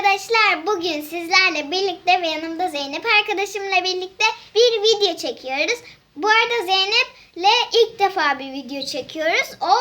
arkadaşlar bugün sizlerle birlikte ve yanımda Zeynep arkadaşımla birlikte bir video çekiyoruz. Bu arada Zeynep'le ilk defa bir video çekiyoruz. O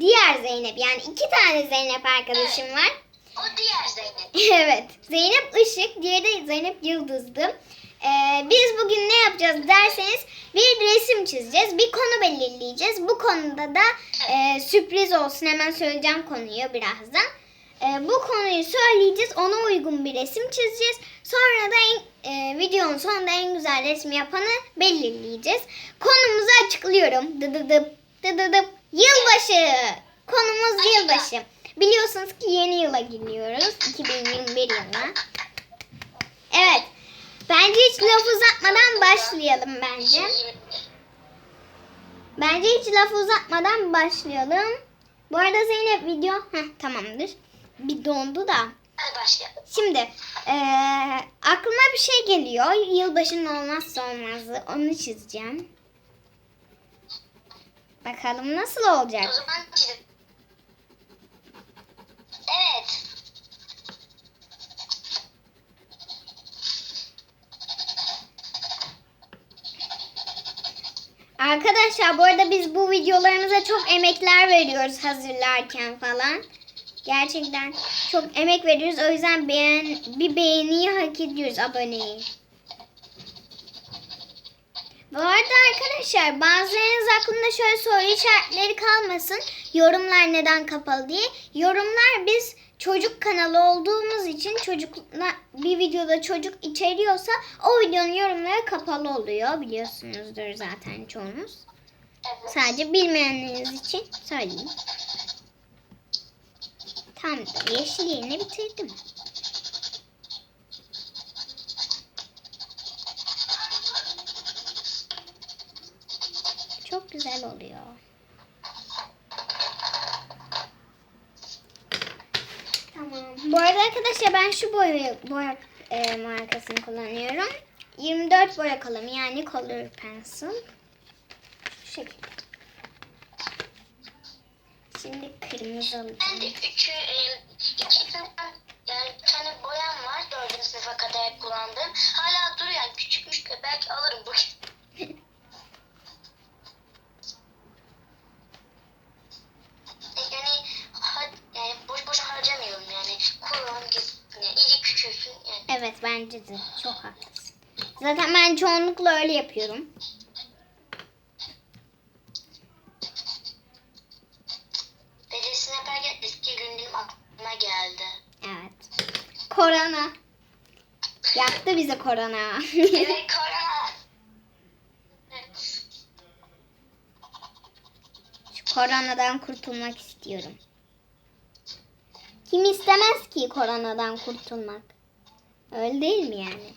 diğer Zeynep yani iki tane Zeynep arkadaşım var. O diğer Zeynep. evet Zeynep Işık diğeri de Zeynep Yıldız'dı. Ee, biz bugün ne yapacağız derseniz bir resim çizeceğiz. Bir konu belirleyeceğiz. Bu konuda da e, sürpriz olsun hemen söyleyeceğim konuyu birazdan. E, bu konuyu söyleyeceğiz. Ona uygun bir resim çizeceğiz. Sonra da en, e, videonun sonunda en güzel resmi yapanı belirleyeceğiz. Konumuzu açıklıyorum. Dıdıdıp dıdıdıp yılbaşı. Konumuz yılbaşı. Biliyorsunuz ki yeni yıla giriyoruz. 2021 yılına. Evet. Bence hiç laf uzatmadan başlayalım bence. Bence hiç laf uzatmadan başlayalım. Bu arada Zeynep video Heh, tamamdır. Bir dondu da. Hadi başlayalım. Şimdi eee, aklıma bir şey geliyor. Yılbaşının olmazsa olmazı. Onu çizeceğim. Bakalım nasıl olacak. O zaman çizim. Evet. Arkadaşlar bu arada biz bu videolarımıza çok emekler veriyoruz hazırlarken falan. Gerçekten çok emek veriyoruz. O yüzden beğen, bir beğeniyi hak ediyoruz aboneyi. Bu arada arkadaşlar bazılarınız aklında şöyle soru işaretleri kalmasın. Yorumlar neden kapalı diye. Yorumlar biz çocuk kanalı olduğumuz için çocukla bir videoda çocuk içeriyorsa o videonun yorumları kapalı oluyor. Biliyorsunuzdur zaten çoğunuz. Sadece bilmeyenleriniz için söyleyeyim. Tamamdır. Yeşil yerini bitirdim. Çok güzel oluyor. Tamam. Bu arada arkadaşlar ben şu boya, boya e, markasını kullanıyorum. 24 boya kalemi yani color pencil. Şu şekilde. Şimdi kırmızı Ben alacağım. de üçü, e, ikisinden yani bir tane boyam var. Dördüncü sınıfa kadar kullandığım. Hala duruyor yani küçükmüş de belki alırım bugün. yani, ha, yani boş boş harcamayalım yani. Kullan gitsin yani. İyice küçülsün yani. Evet bence de çok haklısın. Zaten ben çoğunlukla öyle yapıyorum. Yaktı bizi korona. evet korona. Evet. Şu koronadan kurtulmak istiyorum. Kim istemez ki koronadan kurtulmak? Öyle değil mi yani?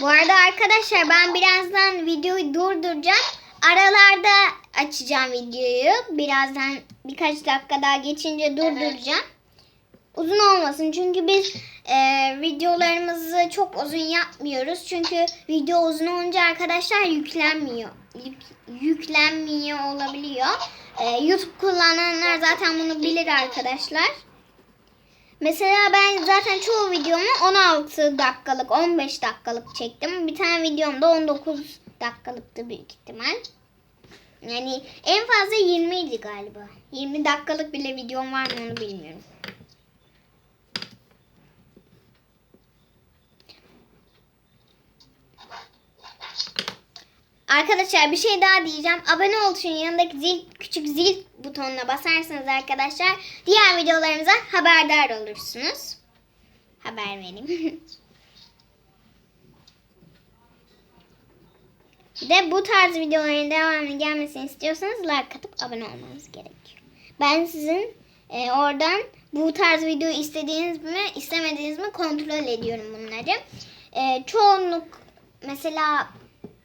Bu arada arkadaşlar ben birazdan videoyu durduracağım. Aralarda açacağım videoyu. Birazdan birkaç dakika daha geçince durduracağım. Uzun olmasın çünkü biz e, videolarımızı çok uzun yapmıyoruz. Çünkü video uzun olunca arkadaşlar yüklenmiyor. Yük- yüklenmiyor olabiliyor. E, YouTube kullananlar zaten bunu bilir arkadaşlar. Mesela ben zaten çoğu videomu 16 dakikalık, 15 dakikalık çektim. Bir tane videom da 19 dakikalıktı büyük ihtimal. Yani en fazla 20 idi galiba. 20 dakikalık bile videom var mı onu bilmiyorum. Arkadaşlar bir şey daha diyeceğim. Abone ol tuşunun yanındaki zil, küçük zil butonuna basarsanız arkadaşlar diğer videolarımıza haberdar olursunuz. Haber vereyim. De bu tarz videoların devamlı gelmesini istiyorsanız like atıp abone olmanız gerekiyor. Ben sizin e, oradan bu tarz video istediğiniz mi istemediğiniz mi kontrol ediyorum bunları. E, çoğunluk mesela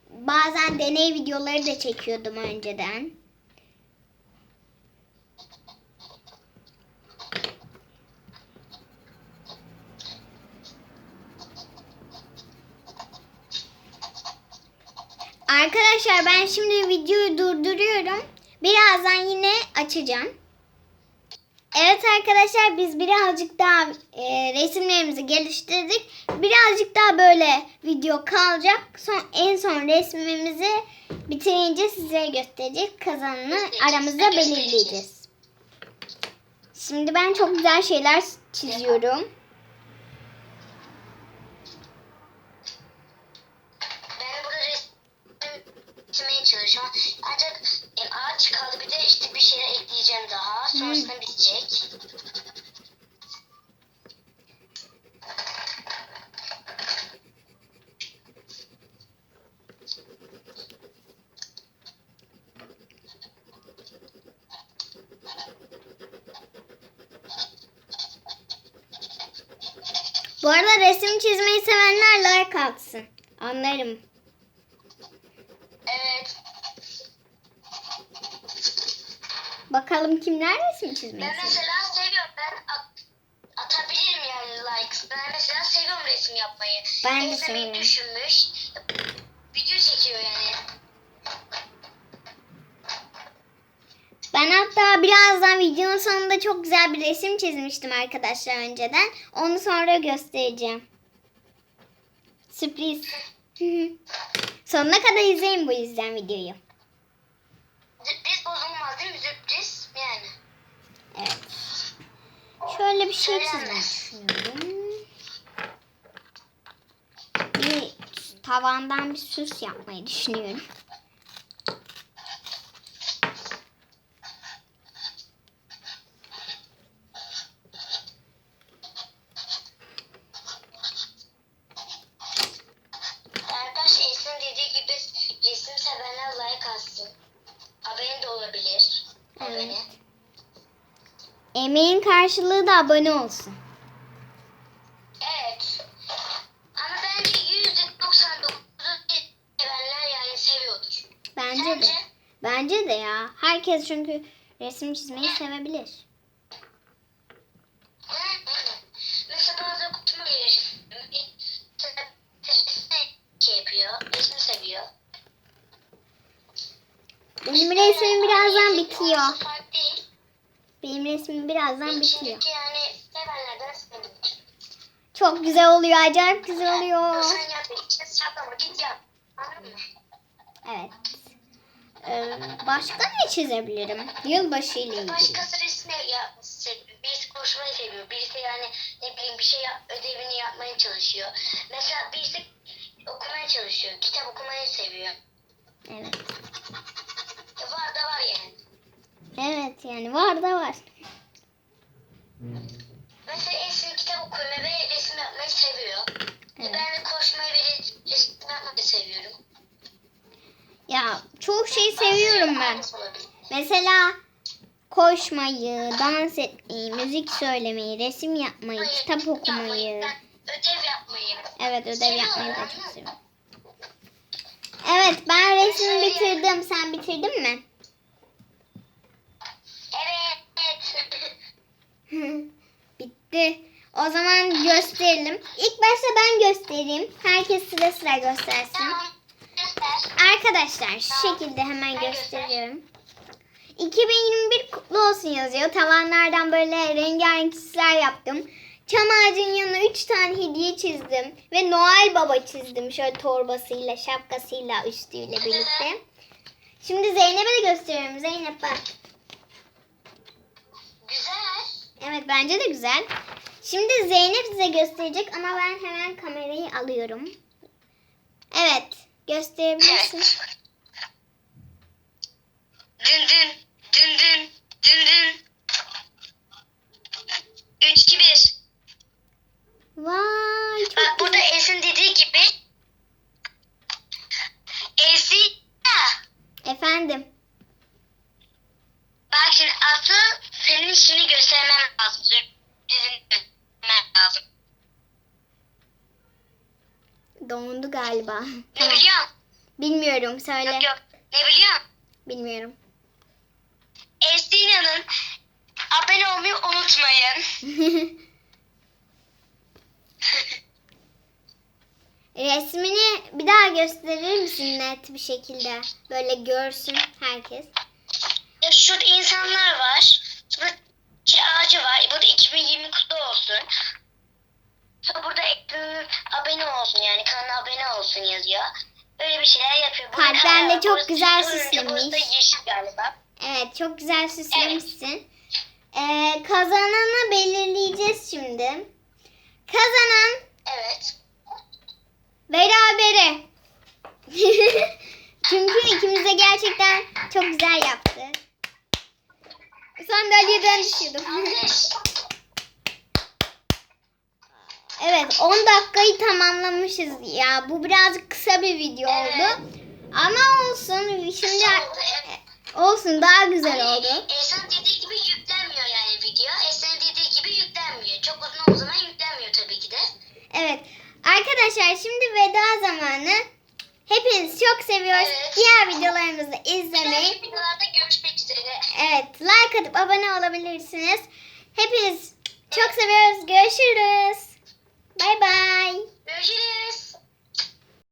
bazen deney videoları da çekiyordum önceden. Arkadaşlar ben şimdi videoyu durduruyorum. Birazdan yine açacağım. Evet arkadaşlar biz birazcık daha e, resimlerimizi geliştirdik. Birazcık daha böyle video kalacak. Son, en son resmimizi bitirince size gösterecek. Kazanını aramızda belirleyeceğiz. Şimdi ben çok güzel şeyler çiziyorum. Sonrasında bitecek. Bu arada resim çizmeyi sevenler like atsın. Anlarım. Evet. Bakalım kimler resim çizmeyi Ben mesela seviyorum. Ben at- atabilirim yani likes. Ben mesela seviyorum resim yapmayı. Ben de seviyorum. düşünmüş. Video çekiyor yani. Ben hatta birazdan videonun sonunda çok güzel bir resim çizmiştim arkadaşlar önceden. Onu sonra göstereceğim. Sürpriz. Sonuna kadar izleyin bu yüzden videoyu. Bozulmaz değil mi sürpriz? Yani. Evet. Şöyle bir şey çizmeyi düşünüyorum. Bir tavandan bir süs yapmayı düşünüyorum. Arkadaş Esin dediği gibi resim sevenler like atsın. Abone de olabilir. Abone. Evet. Emeğin karşılığı da abone olsun. Evet. Ama bence %99'u sevenler yani seviyordur. Bence de. Sence? Bence de ya. Herkes çünkü resim çizmeyi sevebilir. Hı hı. Mesela bazı kutuma gelir. Şey yapıyor. Resmi seviyor. Benim resmim birazdan Ama bitiyor. Benim resmim birazdan bitiyor. Çok güzel oluyor. Acayip güzel oluyor. Evet. Ee, başka ne çizebilirim? Yılbaşı ile ilgili. Başkası resmi ya. Birisi koşmayı seviyor. Birisi yani ne bileyim bir şey yap- ödevini yapmaya çalışıyor. Mesela birisi okumaya çalışıyor. Kitap okumayı seviyor. Evet. Evet yani var da var. Mesela Esin kitap okumayı ve resim yapmayı seviyor. Evet. Ben de koşmayı ve re- resim yapmayı seviyorum. Ya çok şey seviyorum ben. Mesela koşmayı, dans etmeyi, müzik söylemeyi, resim yapmayı, Hayır, kitap okumayı. ben ödev yapmayı. Evet ödev Seviyorum, yapmayı da çok seviyorum. Evet ben resmi bitirdim. Sen bitirdin mi? Evet. Bitti. O zaman gösterelim. İlk başta ben göstereyim. Herkes sıra sıra göstersin. Arkadaşlar şu şekilde hemen gösteriyorum. 2021 kutlu olsun yazıyor. Tavanlardan böyle rengarenk süsler yaptım. Çam ağacının yanına 3 tane hediye çizdim. Ve Noel Baba çizdim. Şöyle torbasıyla, şapkasıyla, üstüyle birlikte. Şimdi Zeynep'e de gösteriyorum. Zeynep bak. Güzel. Evet bence de güzel. Şimdi Zeynep size gösterecek ama ben hemen kamerayı alıyorum. Evet gösterebilirsin. Dün dün dün dün dün dün. 3 2 1. Vay çok Bak burada. Esin dediği gibi Esin. Efendim. Bak şimdi asıl senin işini göstermem lazım. Sürprizini göstermem lazım. Dondu galiba. Ne biliyorsun? Bilmiyorum söyle. Yok yok. Ne biliyorsun? Bilmiyorum. Esina'nın abone olmayı unutmayın. Resmini bir daha gösterir misin net bir şekilde? Böyle görsün herkes çiçeği ağacı var. Bu da 2020 kutlu olsun. Sonra burada abone olsun yani kanala abone olsun yazıyor. Böyle bir şeyler yapıyor. Burada Kalplerle e, çok güzel süslemiş. Burası yeşil galiba. Evet çok güzel süslemişsin. Evet. Ee, kazananı belirleyeceğiz şimdi. Kazanan. Evet. Berabere. Çünkü ikimiz de gerçekten çok güzel yaptı. Sandalyeden düşürdüm. Evet 10 dakikayı tamamlamışız ya. Bu birazcık kısa bir video Evet. oldu. Ama olsun. Şimdi evet. olsun daha güzel oldu. Esen dediği gibi yüklenmiyor yani video. Esen dediği gibi yüklenmiyor. Çok uzun o zaman yüklenmiyor tabii ki de. Evet. Arkadaşlar şimdi veda zamanı. Hepinizi çok seviyoruz. Evet. Diğer videolarımızı izlemeyi. dahaki videolarda görüşmek. Evet like atıp abone olabilirsiniz. Hepiniz çok seviyoruz. Görüşürüz. Bay bay. Görüşürüz.